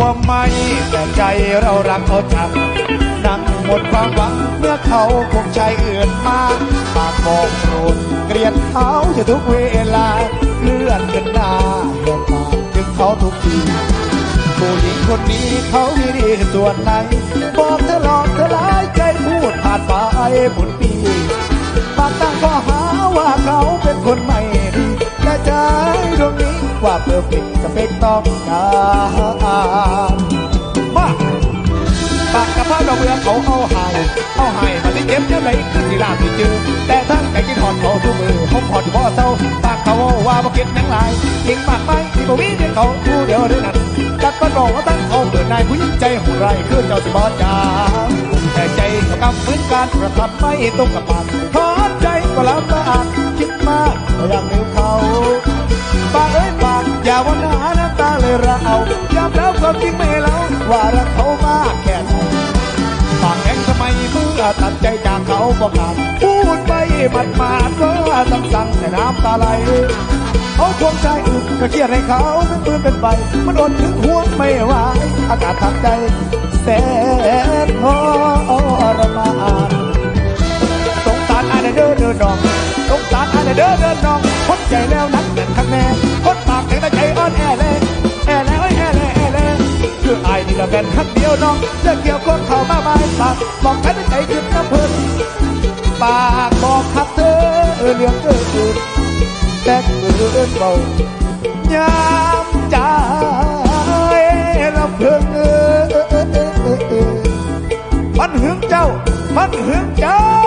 วาไม่แต่ใจเรารักเขาจังนั่งหมดความหวังเมื่อเขาคงใจอื่นมาปากบอกโกรธเกลียดเขาจะทุกเวลาเลื่อนกันหน้าเลื่อนมาถึงเขาทุกทีผู้หญิงคนนี้เขามีดีส่วนไหนบอกเธอหลอกเธอร้ายใจพูดผ่านไปหมุนปีปากตั้งข้อหาว่าเขาเป็นคนไม่ดีและใจดวงนี้ว่าเพอร์เฟกต์สเปกต้องการากกับพ่อเขาเอาหายเอาหายมาที่เจ็บยังไงคือสิลาบที่เจอแต่ทั้งใจกินหอนเขาทุกมือผมหอนอยู่พ่อเศร้าปากเขาว่าบ่เก็บยังไรยิงมากไปที่บ่มีเพียเขาผู้เดียวเท่านั้นจัดมันบอกว่าตั้งเขาเกิดนายผู้หญิงใจโหดไรคือเจ้าสิบอจาแต่ใจเขากำเหมือนการกระทำไม่ตรงกับปากถอใจก็ลำบากคิดมากก็ยังลืมเขาปากเอ้ยปากอย่าวันหาน้ำตาเลยเรายอมรับความจริงไม่เล่าว่ารักเขา ตัดใจจากเขาบอกขาดพูดไปมันมาดๆว่าสั่งสั่งแต่น้ำตาไหลเขาคงใจอึดก็เครียดให้เขาเป็นปืนเป็นไฟมันอดถึงห่วงไม่ไหวอากาศทางใจแสนทรมานสงสารอาเด้อเดินดองสงสารอาเด้อเดินดองคนใจแล้วนักแน่นข้างแน่คนปากแข็งแต่ใจอ่อนแอเลยแอเลยแอเลยแอเลยคืออายนี่ละเป็นครั้งเดียวน้องเรื่องเกี่ยว บอกฉันใจหยุดน้ำเพิ่นปากบอกคับเธอเรื่องเกิดขึ้นแต่เกินเบายามใจลำเพิ่งมันหึงเจ้า มันหึงเจ้า